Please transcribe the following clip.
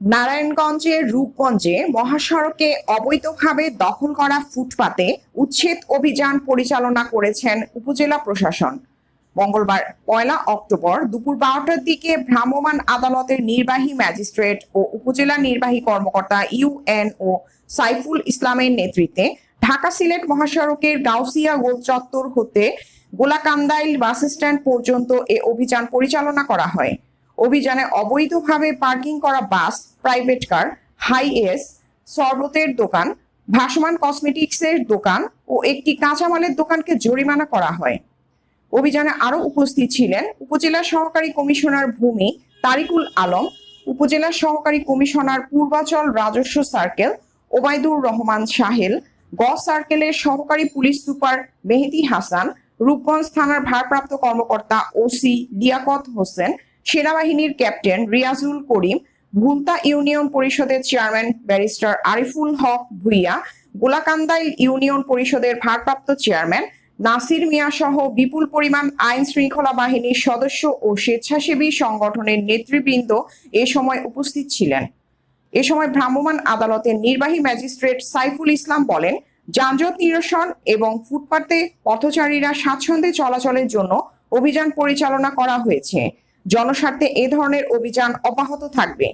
নারায়ণগঞ্জের রূপগঞ্জে মহাসড়কে অবৈধভাবে দখল করা ফুটপাতে উচ্ছেদ অভিযান পরিচালনা করেছেন উপজেলা প্রশাসন। মঙ্গলবার পয়লা অক্টোবর দুপুর বারোটার দিকে ভ্রাম্যমাণ আদালতের নির্বাহী ম্যাজিস্ট্রেট ও উপজেলা নির্বাহী কর্মকর্তা ইউএন ও সাইফুল ইসলামের নেতৃত্বে ঢাকা সিলেট মহাসড়কের গাউসিয়া গোল চত্বর হতে গোলাকান্দাইল বাস স্ট্যান্ড পর্যন্ত এ অভিযান পরিচালনা করা হয়। অভিযানে অবৈধভাবে পার্কিং করা bus, private car, high S, শরবতের দোকান, ভাসমান কসমেটিক্সের দোকান ও একটি কাঁচামালের দোকানকে জরিমানা করা হয়। অভিযানে আরও উপস্থিত ছিলেন উপজেলা সহকারী কমিশনার ভূমি তারিকুল আলম, উপজেলা সহকারী কমিশনার পূর্বাচল রাজস্ব সার্কেল ওবায়দুর রহমান সাহেল, গ সার্কেলের সহকারী পুলিশ সুপার মেহেদি হাসান, রূপগঞ্জ থানার ভারপ্রাপ্ত কর্মকর্তা ওসি লিয়াকত হোসেন সেনাবাহিনীর ক্যাপ্টেন রিয়াজুল করিম ভুলতা ইউনিয়ন পরিষদের chairman barrister Ariful Haque Bhuiyan, Golakandail union পরিষদের ভারপ্রাপ্ত চেয়ারম্যান নাসির মিয়া সহ বিপুল পরিমাণ আইন শৃঙ্খলা বাহিনীর সদস্য ও স্বেচ্ছাসেবী সংগঠনের নেতৃবৃন্দ এ সময় উপস্থিত ছিলেন। এ সময় ভ্রাম্যমাণ আদালতের নির্বাহী ম্যাজিস্ট্রেট সাইফুল ইসলাম বলেন, যানজট নিরসন এবং ফুটপাতে পথচারীরা স্বাচ্ছন্দ্যে চলাচলের জন্য অভিযান পরিচালনা করা হয়েছে। জনস্বার্থে এ ধরনের অভিযান অব্যাহত থাকবে।